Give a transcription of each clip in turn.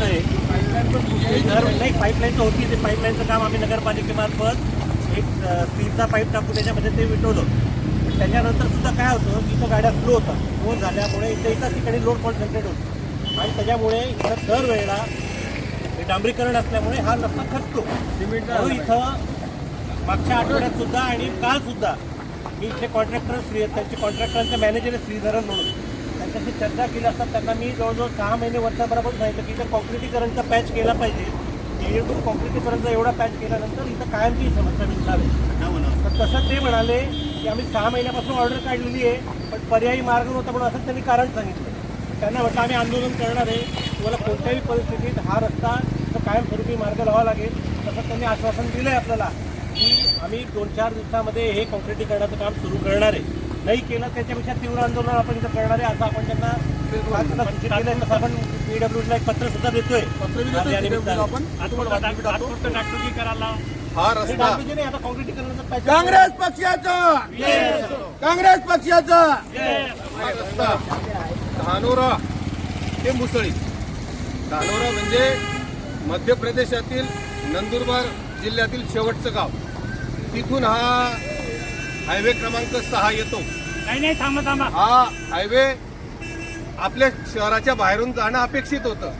खड्डा असं आहे. जर नाही पाईपलाईनचं होती ते पाईपलाईनचं काम आम्ही नगरपालिकेमार्फत एक स्टीलचा पाईप टाकून त्याच्यामध्ये ते विटवलं पण त्याच्यानंतर सुद्धा काय होतं की इथं गाड्या स्लो होतात. स्लो झाल्यामुळे इथं एकाच ठिकाणी लोड कॉन्सन्ट्रेट होतो. आणि त्याच्यामुळे इथं दरवेळेला डांबरीकरण असल्यामुळे हा रस्ता खचतो. इथं मागच्या आठवड्यात सुद्धा आणि काल सुद्धा मी इथले कॉन्ट्रॅक्टर श्री त्यांचे कॉन्ट्रॅक्टरांचे मॅनेजर श्रीधरन म्हणून. त्यांच्याशी चर्चा केली असता त्यांना मी जवळजवळ सहा महिने वर्षाबरोबर सांगितलं की इथं कॉन्क्रिटीकरणचा पॅच केला पाहिजे. जेणेकरून कॉन्क्रिटीकरणचा एवढा पॅच केल्यानंतर इथं कायमची ही समस्या मिटणार आहे तर तसं ते म्हणाले की आम्ही सहा महिन्यापासून ऑर्डर काढलेली आहे पण पर्यायी मार्ग नव्हता म्हणून असं त्यांनी कारण सांगितलं. त्यांना म्हटलं आम्ही आंदोलन करणार आहे. तुम्हाला कोणत्याही परिस्थितीत हा रस्ता इथं कायमस्वरूपी मार्ग लावा लागेल. तसं त्यांनी आश्वासन दिलं आहे आपल्याला की आम्ही दोन चार दिवसामध्ये हे कॉन्क्रिटीकरणाचं काम सुरू करणार आहे. नाही केलं त्याच्यापेक्षा तीव्र आंदोलन आपण इथं करणार आहे. असं आपण त्यांना आपण पीडब्ल्यूला एक पत्र सुद्धा देतोय. करायला? हा हे रस्ता आता काँग्रेस पक्षाचा. काँग्रेस पक्षाचा. हा रस्ता. धानोरा. ते मुसळी. धानोरा म्हणजे मध्य प्रदेशातील नंदुरबार जिल्ह्यातील शेवटचं गाव. तिथून हा हायवे क्रमांक सहा येतो. नाही नाही थांबा थांबा. हा हायवे आपल्या शहराच्या बाहेरून जाणं अपेक्षित होतं.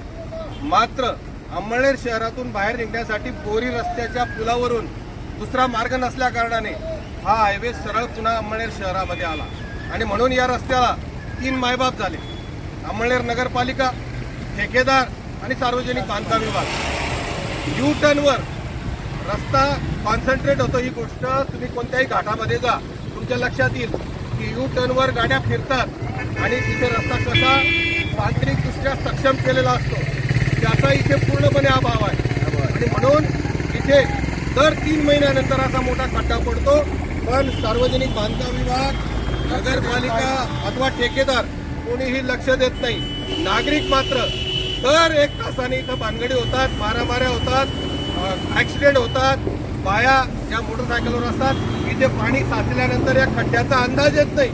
मात्र अंमळनेर शहरातून बाहेर निघण्यासाठी बोरी रस्त्याच्या पुलावरून दुसरा मार्ग नसल्या कारणाने हा हायवे सरळ पुन्हा अंमळनेर शहरामध्ये आला आणि म्हणून या रस्त्याला तीन मायबाप झाले. अंमळनेर नगरपालिका ठेकेदार आणि सार्वजनिक बांधकाम विभाग. यू टर्नवर रस्ता कॉन्सन्ट्रेट होतो ही गोष्ट. तुम्ही कोणत्याही घाटामध्ये जा. तुमच्या लक्षात येईल की यू टर्नवर गाड्या फिरतात आणि तिथे रस्ता कसा तांत्रिकदृष्ट्या सक्षम केलेला असतो. त्याचा इथे पूर्णपणे अभाव आहे. आणि म्हणून इथे दर तीन महिन्यानंतर असा मोठा खड्डा पडतो. पण सार्वजनिक बांधकाम विभाग नगरपालिका अथवा ठेकेदार कोणीही लक्ष देत नाही. नागरिक मात्र दर एक तासाने इथं भानगडी होतात मारामाऱ्या होतात. ॲक्सिडेंट होतात बाया ज्या मोटरसायकलवर असतात इथे पाणी साचल्यानंतर या खड्ड्याचा अंदाज येत नाही.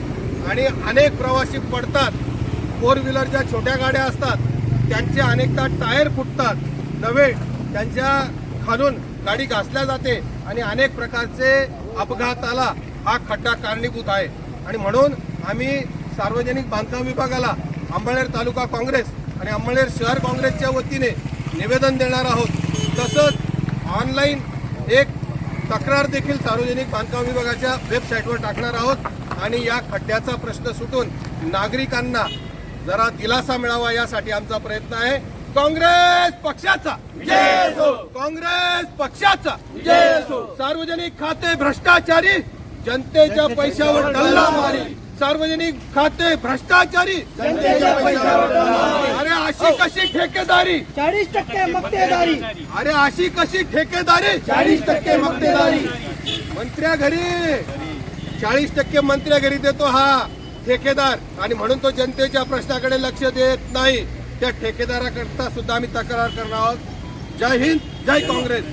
आणि अनेक प्रवासी पडतात फोर व्हीलरच्या छोट्या गाड्या असतात त्यांचे अनेकदा टायर फुटतात. नव्हे त्यांच्या खालून गाडी घासल्या जाते आणि अनेक प्रकारचे अपघाताला हा खड्डा कारणीभूत आहे. आणि म्हणून आम्ही सार्वजनिक बांधकाम विभागाला अंबळनेर तालुका काँग्रेस आणि अंबळनेर शहर काँग्रेसच्या वतीने निवेदन देणार आहोत. तसंच ऑनलाईन एक तक्रार देखील सार्वजनिक बांधकाम विभागाच्या वेबसाईटवर टाकणार आहोत. आणि या खड्ड्याचा प्रश्न सुटून नागरिकांना जरा दिलासा मिळावा यासाठी आमचा प्रयत्न आहे. काँग्रेस पक्षाचा. काँग्रेस पक्षाचा. सार्वजनिक खाते भ्रष्टाचारी जनतेच्या पैशावर डल्ला मारी. सार्वजनिक खाते भ्रष्टाचारी जनतेच्या पैशावर अरे अशी कशी ठेकेदारी? चाळीस टक्के मक्तेदारी. अरे अशी कशी ठेकेदारी? चाळीस टक्के मक्तेदारी. मंत्र्या घरी. चाळीस टक्के मंत्र्या घरी देतो हा ठेकेदार. आणि म्हणून तो जनतेच्या प्रश्नाकडे लक्ष देत नाही. त्या ठेकेदाराकरता सुद्धा आम्ही तक्रार करणार आहोत. जय हिंद जय काँग्रेस.